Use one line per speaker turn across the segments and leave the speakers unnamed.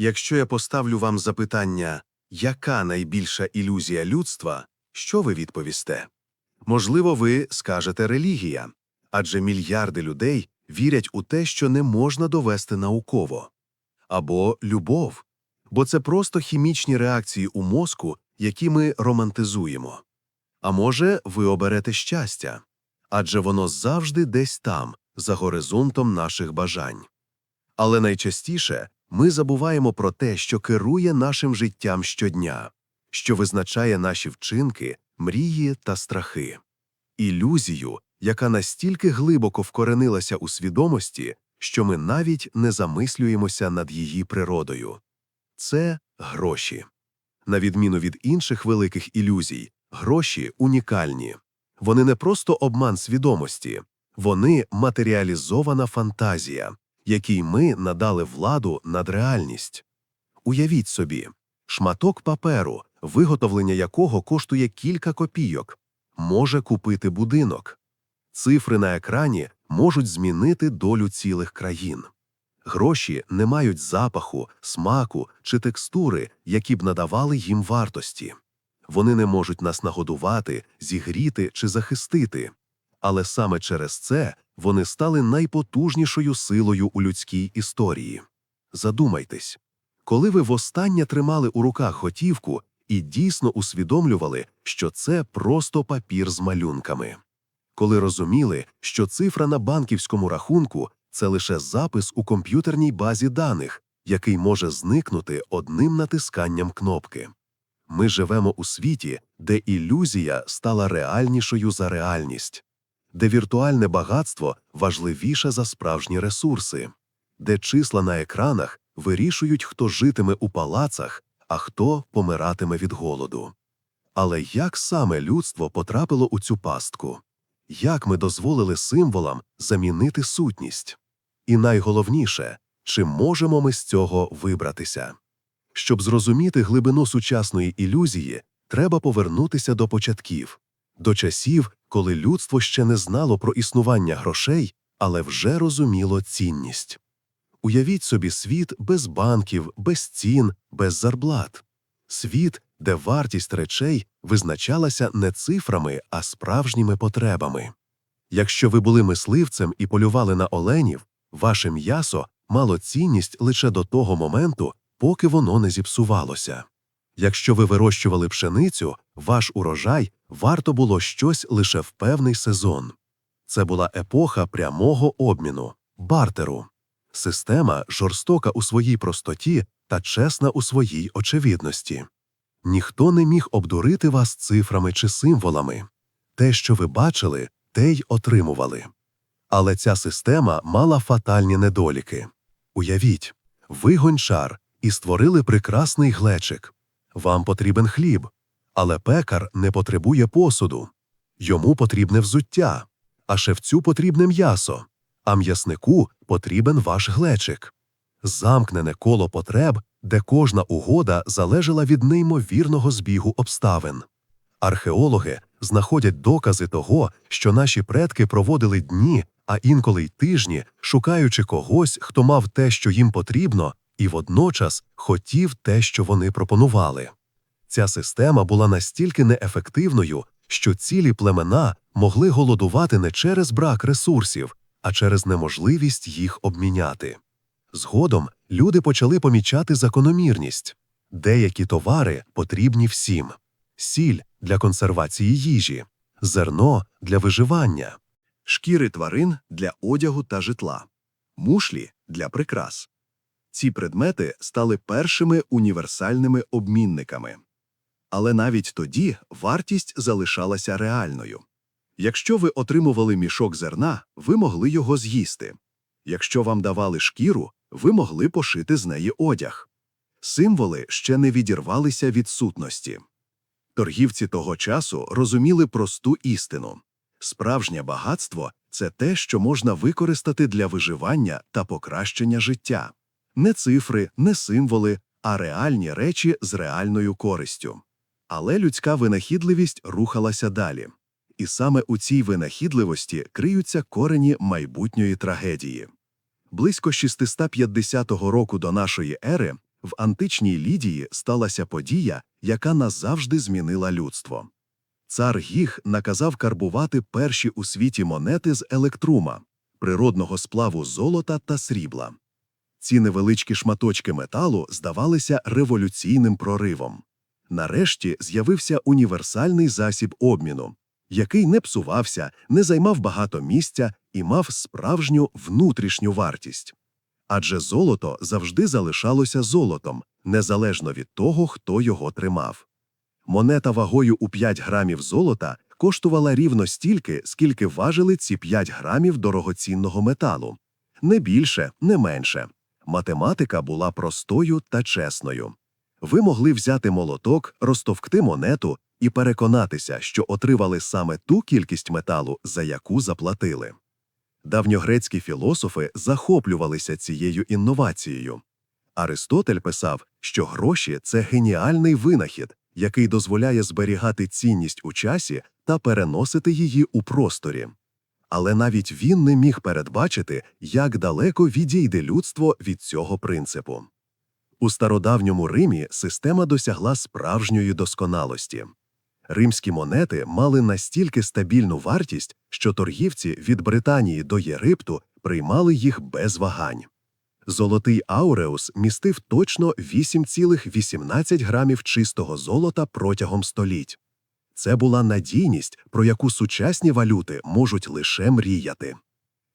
Якщо я поставлю вам запитання, яка найбільша ілюзія людства, що ви відповісте? Можливо, ви скажете релігія, адже мільярди людей вірять у те, що не можна довести науково. Або любов, бо це просто хімічні реакції у мозку, які ми романтизуємо. А може, ви оберете щастя, адже воно завжди десь там, за горизонтом наших бажань. Але найчастіше ми забуваємо про те, що керує нашим життям щодня, що визначає наші вчинки, мрії та страхи. Ілюзію, яка настільки глибоко вкоренилася у свідомості, що ми навіть не замислюємося над її природою. Це гроші. На відміну від інших великих ілюзій, гроші унікальні. Вони не просто обман свідомості, вони матеріалізована фантазія, якій ми надали владу над реальність. Уявіть собі, шматок паперу, виготовлення якого коштує кілька копійок, може купити будинок. Цифри на екрані можуть змінити долю цілих країн. Гроші не мають запаху, смаку чи текстури, які б надавали їм вартості. Вони не можуть нас нагодувати, зігріти чи захистити. Але саме через це вони стали найпотужнішою силою у людській історії. Задумайтесь, коли ви востаннє тримали у руках готівку і дійсно усвідомлювали, що це просто папір з малюнками. Коли розуміли, що цифра на банківському рахунку це лише запис у комп'ютерній базі даних, який може зникнути одним натисканням кнопки. Ми живемо у світі, де ілюзія стала реальнішою за реальність, де віртуальне багатство важливіше за справжні ресурси, де числа на екранах вирішують, хто житиме у палацах, а хто помиратиме від голоду. Але як саме людство потрапило у цю пастку? Як ми дозволили символам замінити сутність? І найголовніше, чи можемо ми з цього вибратися? Щоб зрозуміти глибину сучасної ілюзії, треба повернутися до початків, до часів, коли людство ще не знало про існування грошей, але вже розуміло цінність. Уявіть собі світ без банків, без цін, без зарплат. Світ, де вартість речей визначалася не цифрами, а справжніми потребами. Якщо ви були мисливцем і полювали на оленів, ваше м'ясо мало цінність лише до того моменту, поки воно не зіпсувалося. Якщо ви вирощували пшеницю, ваш урожай варто було щось лише в певний сезон. Це була епоха прямого обміну, бартеру. Система жорстока у своїй простоті та чесна у своїй очевидності. Ніхто не міг обдурити вас цифрами чи символами. Те, що ви бачили, те й отримували. Але ця система мала фатальні недоліки. Уявіть, ви гончар і створили прекрасний глечик. Вам потрібен хліб, але пекар не потребує посуду. Йому потрібне взуття, а шевцю потрібне м'ясо, а м'яснику потрібен ваш глечик. Замкнене коло потреб, де кожна угода залежала від неймовірного збігу обставин. Археологи знаходять докази того, що наші предки проводили дні, а інколи й тижні, шукаючи когось, хто мав те, що їм потрібно, і водночас хотів те, що вони пропонували. Ця система була настільки неефективною, що цілі племена могли голодувати не через брак ресурсів, а через неможливість їх обміняти. Згодом люди почали помічати закономірність деякі товари потрібні всім сіль для консервації їжі, зерно для виживання, шкіри тварин для одягу та житла, мушлі для прикрас. Ці предмети стали першими універсальними обмінниками. Але навіть тоді вартість залишалася реальною. Якщо ви отримували мішок зерна, ви могли його з'їсти. Якщо вам давали шкіру, ви могли пошити з неї одяг. Символи ще не відірвалися від сутності. Торгівці того часу розуміли просту істину справжнє багатство це те, що можна використати для виживання та покращення життя. Не цифри, не символи, а реальні речі з реальною користю. Але людська винахідливість рухалася далі. І саме у цій винахідливості криються корені майбутньої трагедії. Близько 650 року до нашої ери В античній Лідії сталася подія, яка назавжди змінила людство. Цар Гіх наказав карбувати перші у світі монети з електрума, природного сплаву золота та срібла. Ці невеличкі шматочки металу здавалися революційним проривом. Нарешті з'явився універсальний засіб обміну, який не псувався, не займав багато місця і мав справжню внутрішню вартість. Адже золото завжди залишалося золотом, незалежно від того, хто його тримав. Монета вагою у 5 грамів золота коштувала рівно стільки, скільки важили ці 5 грамів дорогоцінного металу. Не більше, не менше. Математика була простою та чесною. Ви могли взяти молоток, розтовкти монету і переконатися, що отримали саме ту кількість металу, за яку заплатили. Давньогрецькі філософи захоплювалися цією інновацією. Аристотель писав, що гроші це геніальний винахід, який дозволяє зберігати цінність у часі та переносити її у просторі. Але навіть він не міг передбачити, як далеко відійде людство від цього принципу. У стародавньому Римі система досягла справжньої досконалості. Римські монети мали настільки стабільну вартість, що торгівці від Британії до Єгипту приймали їх без вагань. Золотий ауреус містив точно 8,18 грамів чистого золота протягом століть. Це була надійність, про яку сучасні валюти можуть лише мріяти.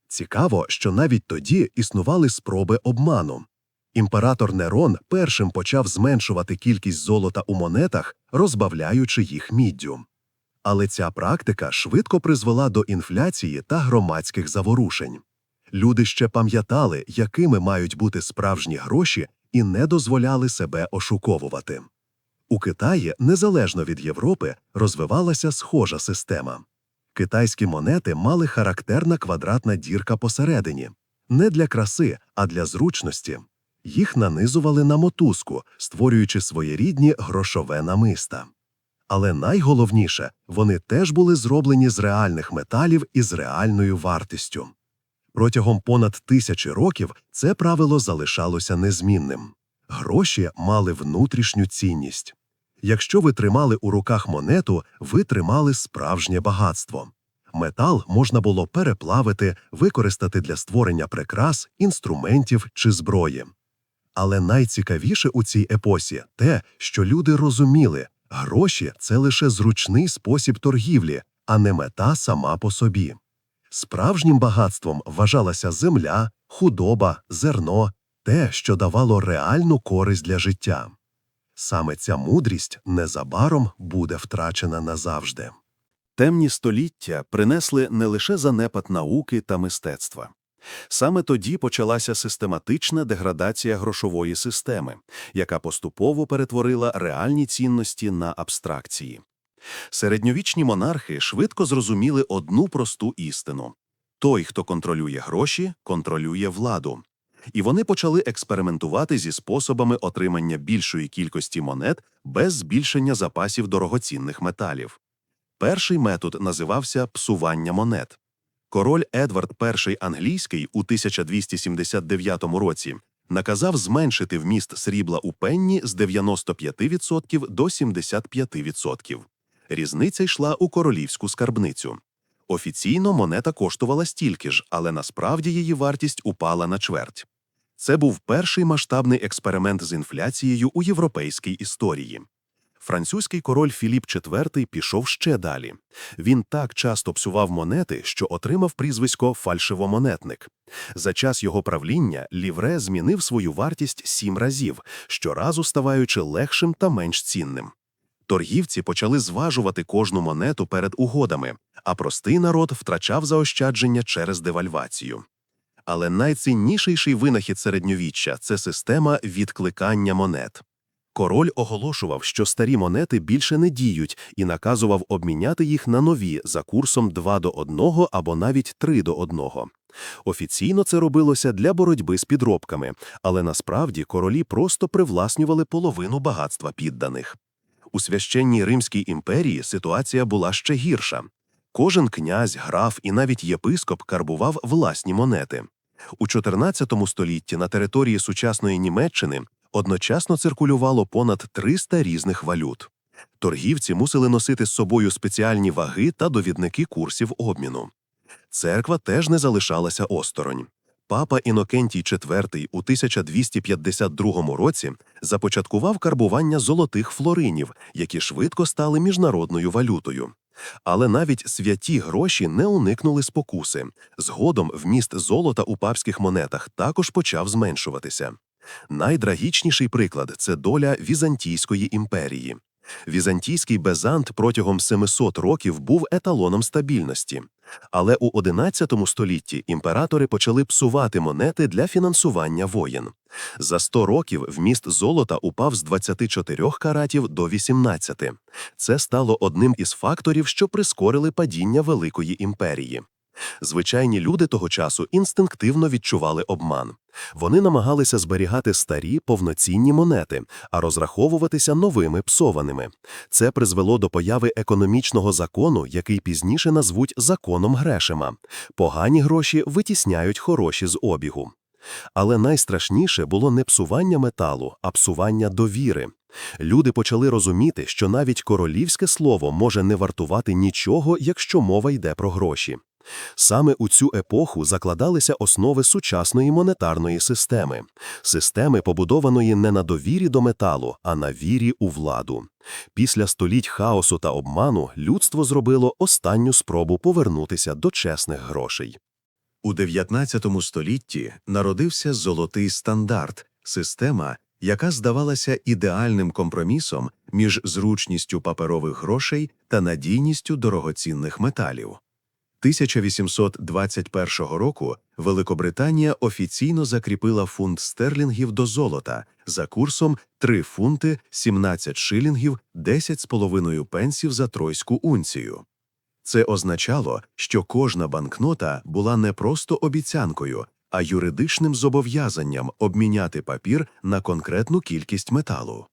Цікаво, що навіть тоді існували спроби обману. Імператор Нерон першим почав зменшувати кількість золота у монетах, розбавляючи їх міддю. Але ця практика швидко призвела до інфляції та громадських заворушень. Люди ще пам'ятали, якими мають бути справжні гроші, і не дозволяли себе ошуковувати. У Китаї, незалежно від Європи, розвивалася схожа система. Китайські монети мали характерна квадратна дірка посередині не для краси, а для зручності. Їх нанизували на мотузку, створюючи своєрідні грошове намиста. Але найголовніше, вони теж були зроблені з реальних металів і з реальною вартістю. Протягом понад тисячі років це правило залишалося незмінним. Гроші мали внутрішню цінність. Якщо ви тримали у руках монету, ви тримали справжнє багатство. Метал можна було переплавити, використати для створення прикрас, інструментів чи зброї. Але найцікавіше у цій епосі те, що люди розуміли, гроші це лише зручний спосіб торгівлі, а не мета сама по собі. Справжнім багатством вважалася земля, худоба, зерно, те, що давало реальну користь для життя. Саме ця мудрість незабаром буде втрачена назавжди.
Темні століття принесли не лише занепад науки та мистецтва. Саме тоді почалася систематична деградація грошової системи, яка поступово перетворила реальні цінності на абстракції. Середньовічні монархи швидко зрозуміли одну просту істину той, хто контролює гроші, контролює владу. І вони почали експериментувати зі способами отримання більшої кількості монет без збільшення запасів дорогоцінних металів. Перший метод називався псування монет. Король Едвард І англійський у 1279 році наказав зменшити вміст срібла у пенні з 95% до 75%. Різниця йшла у королівську скарбницю. Офіційно монета коштувала стільки ж, але насправді її вартість упала на чверть. Це був перший масштабний експеримент з інфляцією у європейській історії. Французький король Філіп IV пішов ще далі. Він так часто псував монети, що отримав прізвисько фальшивомонетник. За час його правління лівре змінив свою вартість сім разів, щоразу ставаючи легшим та менш цінним. Торгівці почали зважувати кожну монету перед угодами, а простий народ втрачав заощадження через девальвацію. Але найцінніший винахід середньовіччя це система відкликання монет. Король оголошував, що старі монети більше не діють, і наказував обміняти їх на нові за курсом 2 до 1 або навіть 3 до 1. Офіційно це робилося для боротьби з підробками, але насправді королі просто привласнювали половину багатства підданих. У священній Римській імперії ситуація була ще гірша. Кожен князь, граф і навіть єпископ карбував власні монети. У 14 столітті на території сучасної Німеччини
одночасно циркулювало понад 300 різних валют. Торгівці мусили носити з собою спеціальні ваги та довідники курсів обміну. Церква теж не залишалася осторонь. Папа Інокентій IV у 1252 році започаткував карбування золотих флоринів, які швидко стали міжнародною валютою. Але навіть святі гроші не уникнули спокуси. Згодом вміст золота у папських монетах також почав зменшуватися. Найдрагічніший приклад це доля Візантійської імперії. Візантійський безант протягом 700 років був еталоном стабільності. Але у XI столітті імператори почали псувати монети для фінансування воєн. За 100 років вміст золота упав з 24 каратів до 18. Це стало одним із факторів, що прискорили падіння Великої імперії. Звичайні люди того часу інстинктивно відчували обман. Вони намагалися зберігати старі повноцінні монети, а розраховуватися новими псованими. Це призвело до появи економічного закону, який пізніше назвуть законом Грешема. Погані гроші витісняють хороші з обігу. Але найстрашніше було не псування металу, а псування довіри. Люди почали розуміти, що навіть королівське слово може не вартувати нічого, якщо мова йде про гроші. Саме у цю епоху закладалися основи сучасної монетарної системи, системи, побудованої не на довірі до металу, а на вірі у владу. Після століть хаосу та обману людство зробило останню спробу повернутися до чесних грошей. У 19 столітті народився золотий стандарт система, яка здавалася ідеальним компромісом між зручністю паперових грошей та надійністю дорогоцінних металів. 1821 року Великобританія офіційно закріпила фунт стерлінгів до золота за курсом 3 фунти 17 шилінгів 10,5 пенсів за тройську унцію. Це означало, що кожна банкнота була не просто обіцянкою, а юридичним зобов'язанням обміняти папір на конкретну кількість металу.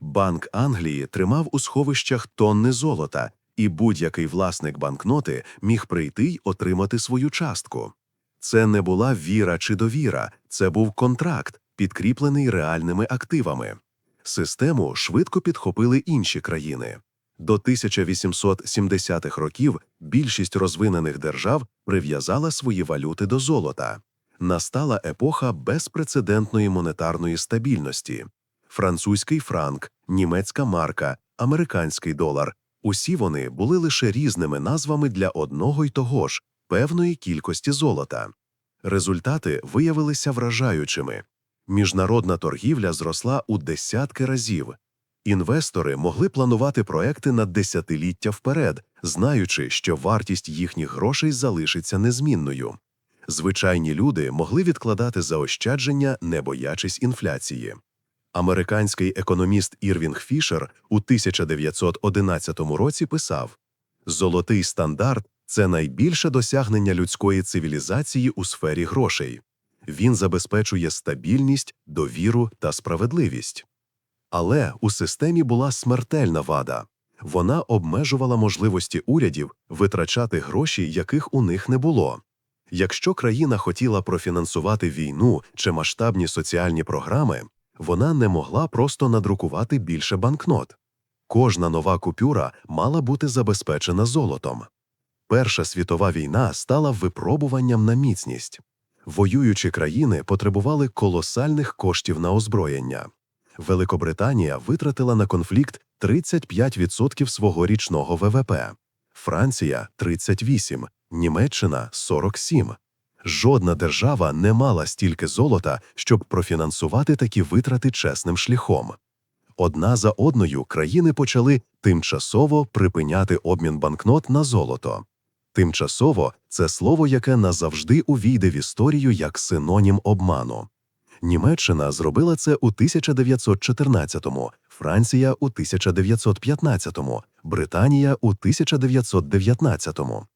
Банк Англії тримав у сховищах тонни золота, і будь-який власник банкноти міг прийти й отримати свою частку. Це не була віра чи довіра, це був контракт, підкріплений реальними активами. Систему швидко підхопили інші країни. До 1870-х років більшість розвинених держав прив'язала свої валюти до золота. Настала епоха безпрецедентної монетарної стабільності. Французький франк, німецька марка, американський долар Усі вони були лише різними назвами для одного й того ж певної кількості золота. Результати виявилися вражаючими. Міжнародна торгівля зросла у десятки разів. Інвестори могли планувати проекти на десятиліття вперед, знаючи, що вартість їхніх грошей залишиться незмінною. Звичайні люди могли відкладати заощадження, не боячись інфляції. Американський економіст Ірвінг Фішер у 1911 році писав: Золотий стандарт це найбільше досягнення людської цивілізації у сфері грошей. Він забезпечує стабільність, довіру та справедливість. Але у системі була смертельна вада вона обмежувала можливості урядів витрачати гроші, яких у них не було. Якщо країна хотіла профінансувати війну чи масштабні соціальні програми, вона не могла просто надрукувати більше банкнот. Кожна нова купюра мала бути забезпечена золотом. Перша світова війна стала випробуванням на міцність. Воюючі країни потребували колосальних коштів на озброєння. Великобританія витратила на конфлікт 35% свого річного ВВП, Франція 38, Німеччина 47. Жодна держава не мала стільки золота, щоб профінансувати такі витрати чесним шляхом. Одна за одною країни почали тимчасово припиняти обмін банкнот на золото. Тимчасово це слово, яке назавжди увійде в історію як синонім обману. Німеччина зробила це у 1914-му, Франція у 1915-му, Британія у 1919-му.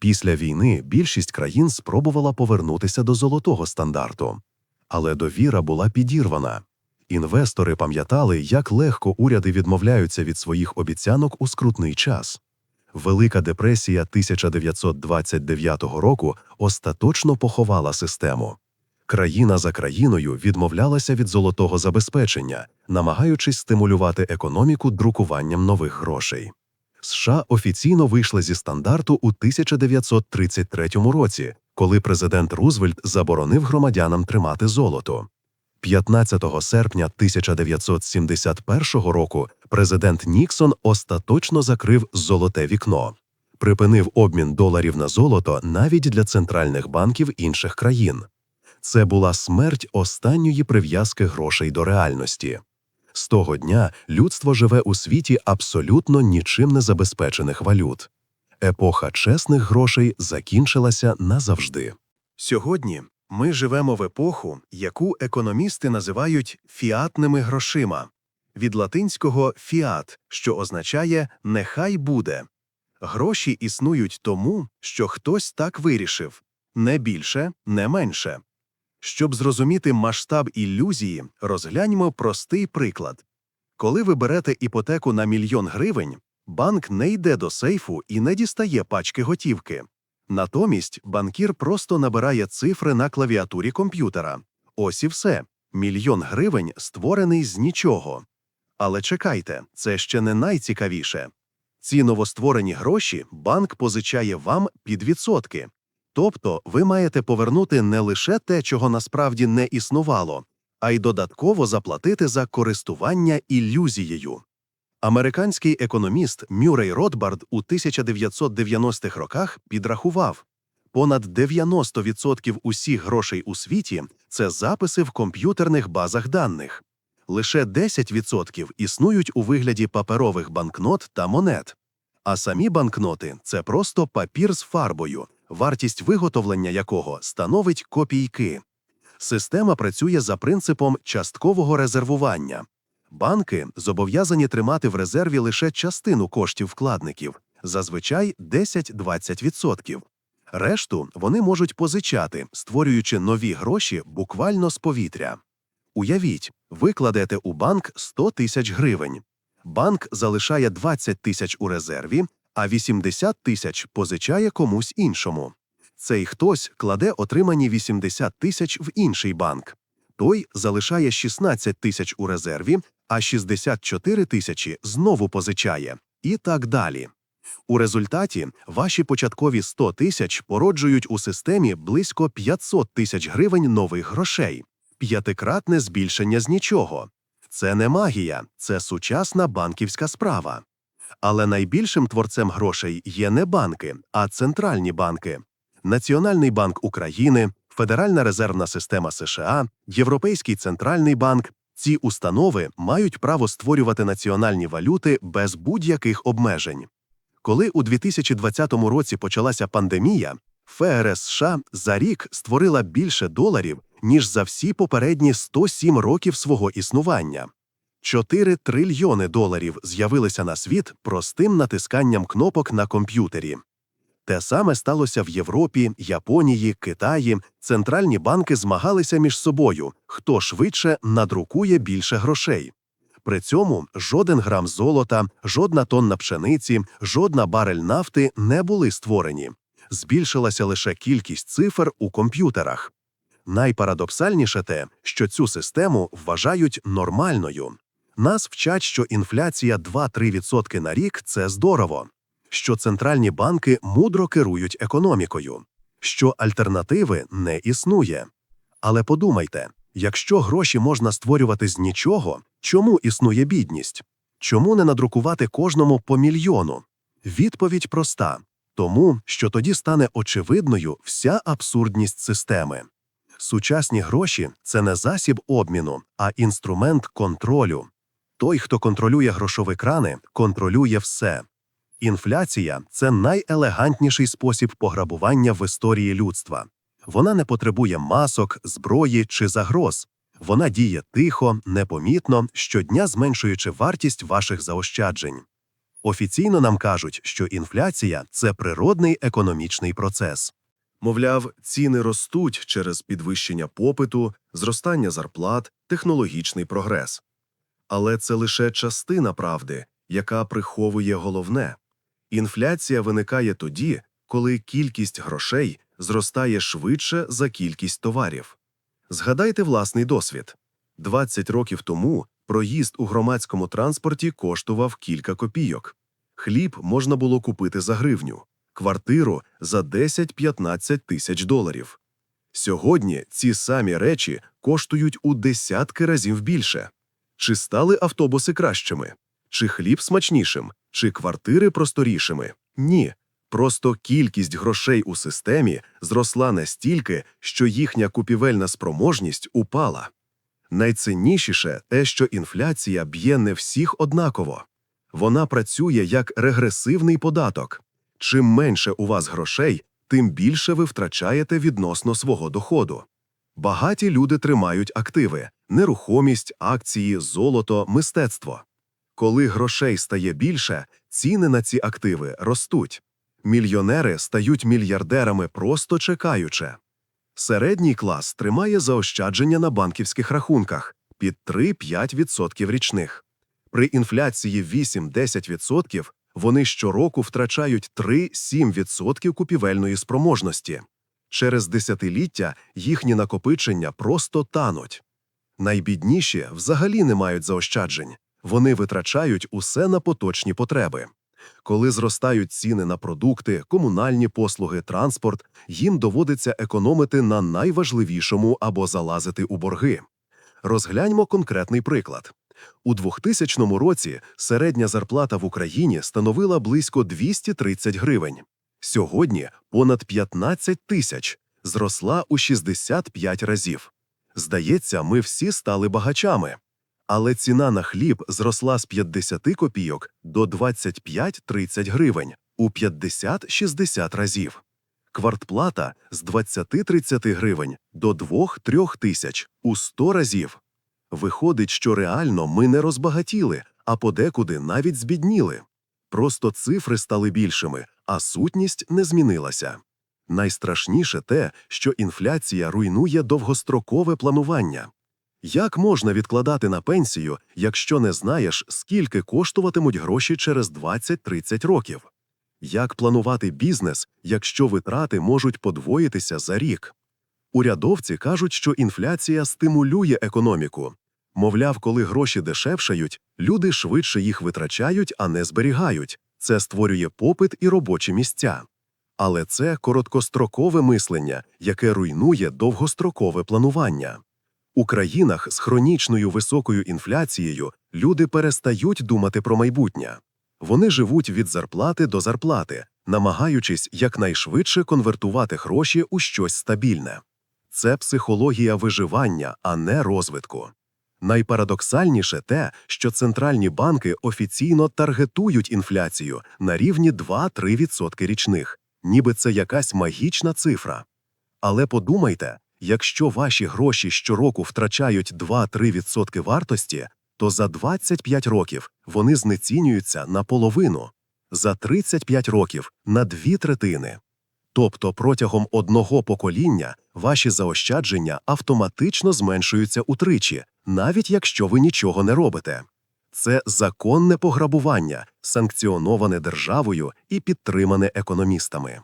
Після війни більшість країн спробувала повернутися до золотого стандарту. Але довіра була підірвана. Інвестори пам'ятали, як легко уряди відмовляються від своїх обіцянок у скрутний час. Велика депресія 1929 року остаточно поховала систему. Країна за країною відмовлялася від золотого забезпечення, намагаючись стимулювати економіку друкуванням нових грошей. США офіційно вийшли зі стандарту у 1933 році, коли президент Рузвельт заборонив громадянам тримати золото. 15 серпня 1971 року президент Ніксон остаточно закрив золоте вікно, припинив обмін доларів на золото навіть для центральних банків інших країн. Це була смерть останньої прив'язки грошей до реальності. З того дня людство живе у світі абсолютно нічим не забезпечених валют. Епоха чесних грошей закінчилася назавжди. Сьогодні ми живемо в епоху, яку економісти називають фіатними грошима від латинського фіат, що означає нехай буде. Гроші існують тому, що хтось так вирішив не більше, не менше. Щоб зрозуміти масштаб ілюзії, розгляньмо простий приклад. Коли ви берете іпотеку на мільйон гривень, банк не йде до сейфу і не дістає пачки готівки. Натомість банкір просто набирає цифри на клавіатурі комп'ютера. Ось і все. Мільйон гривень створений з нічого. Але чекайте, це ще не найцікавіше. Ці новостворені гроші банк позичає вам під відсотки. Тобто ви маєте повернути не лише те, чого насправді не існувало, а й додатково заплатити за користування ілюзією. Американський економіст Мюррей Ротбард у 1990-х роках підрахував, понад 90% усіх грошей у світі це записи в комп'ютерних базах даних. Лише 10% існують у вигляді паперових банкнот та монет. А самі банкноти це просто папір з фарбою, вартість виготовлення якого становить копійки. Система працює за принципом часткового резервування. Банки зобов'язані тримати в резерві лише частину коштів вкладників, зазвичай 10-20%. Решту вони можуть позичати, створюючи нові гроші буквально з повітря. Уявіть, ви кладете у банк 100 тисяч гривень. Банк залишає 20 тисяч у резерві, а 80 тисяч позичає комусь іншому. Цей хтось кладе отримані 80 тисяч в інший банк. Той залишає 16 тисяч у резерві, а 64 тисячі знову позичає. І так далі. У результаті ваші початкові 100 тисяч породжують у системі близько 500 тисяч гривень нових грошей. П'ятикратне збільшення з нічого. Це не магія, це сучасна банківська справа. Але найбільшим творцем грошей є не банки, а центральні банки. Національний банк України, Федеральна резервна система США, Європейський центральний банк. Ці установи мають право створювати національні валюти без будь-яких обмежень. Коли у 2020 році почалася пандемія, ФРС США за рік створила більше доларів, ніж за всі попередні 107 років свого існування. 4 трильйони доларів з'явилися на світ простим натисканням кнопок на комп'ютері. Те саме сталося в Європі, Японії, Китаї. Центральні банки змагалися між собою, хто швидше надрукує більше грошей. При цьому жоден грам золота, жодна тонна пшениці, жодна барель нафти не були створені. Збільшилася лише кількість цифр у комп'ютерах. Найпарадоксальніше те, що цю систему вважають нормальною. Нас вчать, що інфляція 2-3% на рік це здорово, що центральні банки мудро керують економікою, що альтернативи не існує. Але подумайте, якщо гроші можна створювати з нічого, чому існує бідність? Чому не надрукувати кожному по мільйону? Відповідь проста тому, що тоді стане очевидною вся абсурдність системи. Сучасні гроші це не засіб обміну, а інструмент контролю. Той, хто контролює грошові крани, контролює все. Інфляція це найелегантніший спосіб пограбування в історії людства. Вона не потребує масок, зброї чи загроз. Вона діє тихо, непомітно, щодня зменшуючи вартість ваших заощаджень. Офіційно нам кажуть, що інфляція це природний економічний процес. Мовляв, ціни ростуть через підвищення попиту, зростання зарплат, технологічний прогрес. Але це лише частина правди, яка приховує головне. Інфляція виникає тоді, коли кількість грошей зростає швидше за кількість товарів. Згадайте власний досвід. 20 років тому проїзд у громадському транспорті коштував кілька копійок. Хліб можна було купити за гривню, квартиру за 10-15 тисяч доларів. Сьогодні ці самі речі коштують у десятки разів більше. Чи стали автобуси кращими? Чи хліб смачнішим? Чи квартири просторішими? Ні. Просто кількість грошей у системі зросла настільки, що їхня купівельна спроможність упала. Найціннішіше те, що інфляція б'є не всіх однаково. Вона працює як регресивний податок. Чим менше у вас грошей, тим більше ви втрачаєте відносно свого доходу. Багаті люди тримають активи – нерухомість, акції, золото, мистецтво. Коли грошей стає більше, ціни на ці активи ростуть. Мільйонери стають мільярдерами просто чекаючи. Середній клас тримає заощадження на банківських рахунках під 3-5% річних. При інфляції 8-10% вони щороку втрачають 3-7% купівельної спроможності. Через десятиліття їхні накопичення просто тануть. Найбідніші взагалі не мають заощаджень. Вони витрачають усе на поточні потреби. Коли зростають ціни на продукти, комунальні послуги, транспорт, їм доводиться економити на найважливішому або залазити у борги. Розгляньмо конкретний приклад. У 2000 році середня зарплата в Україні становила близько 230 гривень. Сьогодні понад 15 тисяч, зросла у 65 разів. Здається, ми всі стали багачами. Але ціна на хліб зросла з 50 копійок до 25-30 гривень у 50-60 разів. Квартплата з 20-30 гривень до 2-3 тисяч у 100 разів. Виходить, що реально ми не розбагатіли, а подекуди навіть збідніли. Просто цифри стали більшими, а сутність не змінилася. Найстрашніше те, що інфляція руйнує довгострокове планування. Як можна відкладати на пенсію, якщо не знаєш, скільки коштуватимуть гроші через 20-30 років? Як планувати бізнес, якщо витрати можуть подвоїтися за рік? Урядовці кажуть, що інфляція стимулює економіку. Мовляв, коли гроші дешевшають, люди швидше їх витрачають, а не зберігають. Це створює попит і робочі місця. Але це короткострокове мислення, яке руйнує довгострокове планування. У країнах з хронічною високою інфляцією люди перестають думати про майбутнє. Вони живуть від зарплати до зарплати, намагаючись якнайшвидше конвертувати гроші у щось стабільне. Це психологія виживання, а не розвитку. Найпарадоксальніше те, що центральні банки офіційно таргетують інфляцію на рівні 2-3% річних, ніби це якась магічна цифра. Але подумайте, якщо ваші гроші щороку втрачають 2-3% вартості, то за 25 років вони знецінюються на половину, за 35 років на дві третини. Тобто протягом одного покоління ваші заощадження автоматично зменшуються утричі, навіть якщо ви нічого не робите. Це законне пограбування, санкціоноване державою і підтримане економістами.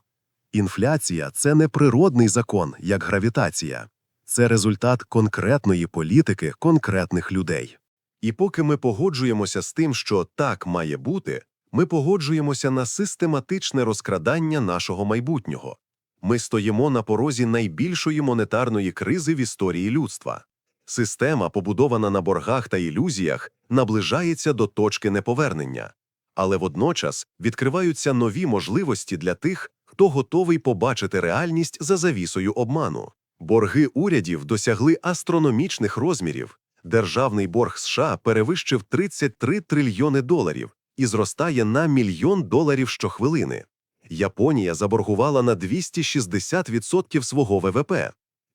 Інфляція це не природний закон, як гравітація, це результат конкретної політики конкретних людей. І поки ми погоджуємося з тим, що так має бути, ми погоджуємося на систематичне розкрадання нашого майбутнього. Ми стоїмо на порозі найбільшої монетарної кризи в історії людства. Система, побудована на боргах та ілюзіях, наближається до точки неповернення. Але водночас відкриваються нові можливості для тих, хто готовий побачити реальність за завісою обману. Борги урядів досягли астрономічних розмірів. Державний борг США перевищив 33 трильйони доларів і зростає на мільйон доларів щохвилини. Японія заборгувала на 260% свого ВВП.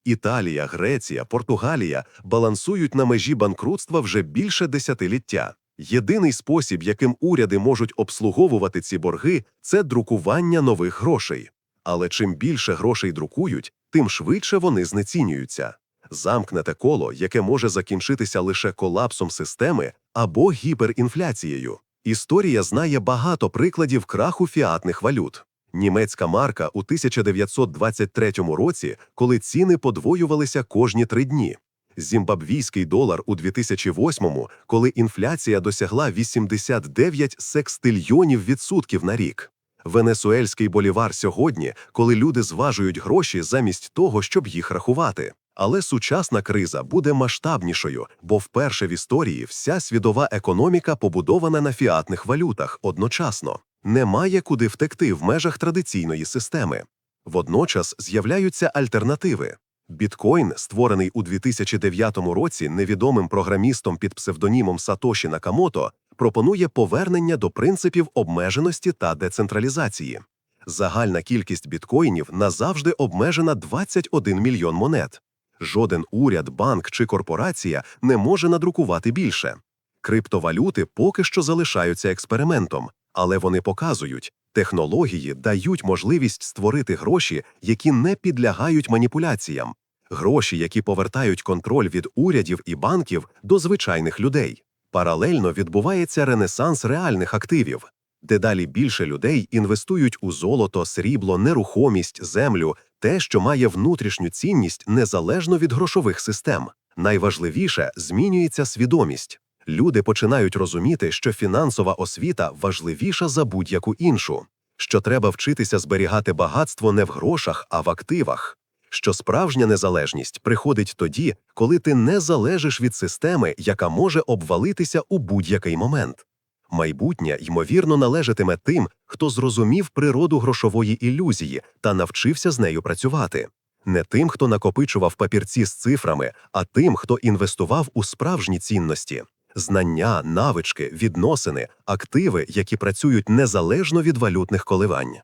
Італія, Греція, Португалія балансують на межі банкрутства вже більше десятиліття. Єдиний спосіб, яким уряди можуть обслуговувати ці борги, це друкування нових грошей. Але чим більше грошей друкують, тим швидше вони знецінюються. Замкнете коло, яке може закінчитися лише колапсом системи або гіперінфляцією. Історія знає багато прикладів краху фіатних валют.
Німецька марка у 1923 році, коли ціни подвоювалися кожні три дні. Зімбабвійський долар у 2008, коли інфляція досягла 89 секстильйонів відсотків на рік. Венесуельський болівар сьогодні, коли люди зважують гроші замість того, щоб їх рахувати. Але сучасна криза буде масштабнішою, бо вперше в історії вся світова економіка побудована на фіатних валютах одночасно. Немає куди втекти в межах традиційної системи. Водночас з'являються альтернативи. Біткоін, створений у 2009 році невідомим програмістом під псевдонімом Сатоші Накамото, пропонує повернення до принципів обмеженості та децентралізації. Загальна кількість біткоїнів назавжди обмежена 21 мільйон монет. Жоден уряд, банк чи корпорація не може надрукувати більше. Криптовалюти поки що залишаються експериментом, але вони показують, технології дають можливість створити гроші, які не підлягають маніпуляціям, гроші, які повертають контроль від урядів і банків до звичайних людей. Паралельно відбувається ренесанс реальних активів. Дедалі більше людей інвестують у золото, срібло, нерухомість, землю, те, що має внутрішню цінність незалежно від грошових систем. Найважливіше змінюється свідомість. Люди починають розуміти, що фінансова освіта важливіша за будь-яку іншу, що треба вчитися зберігати багатство не в грошах, а в активах, що справжня незалежність приходить тоді, коли ти не залежиш від системи, яка може обвалитися у будь-який момент. Майбутнє, ймовірно, належатиме тим, хто зрозумів природу грошової ілюзії та навчився з нею працювати. Не тим, хто накопичував папірці з цифрами, а тим, хто інвестував у справжні цінності. Знання, навички, відносини, активи, які працюють незалежно від валютних коливань.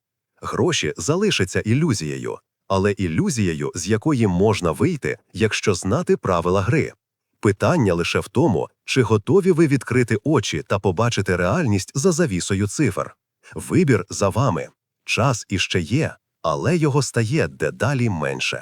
Гроші залишаться ілюзією, але ілюзією, з якої можна вийти, якщо знати правила гри. Питання лише в тому, чи готові ви відкрити очі та побачити реальність за завісою цифр. Вибір за вами. Час іще є, але його стає дедалі менше.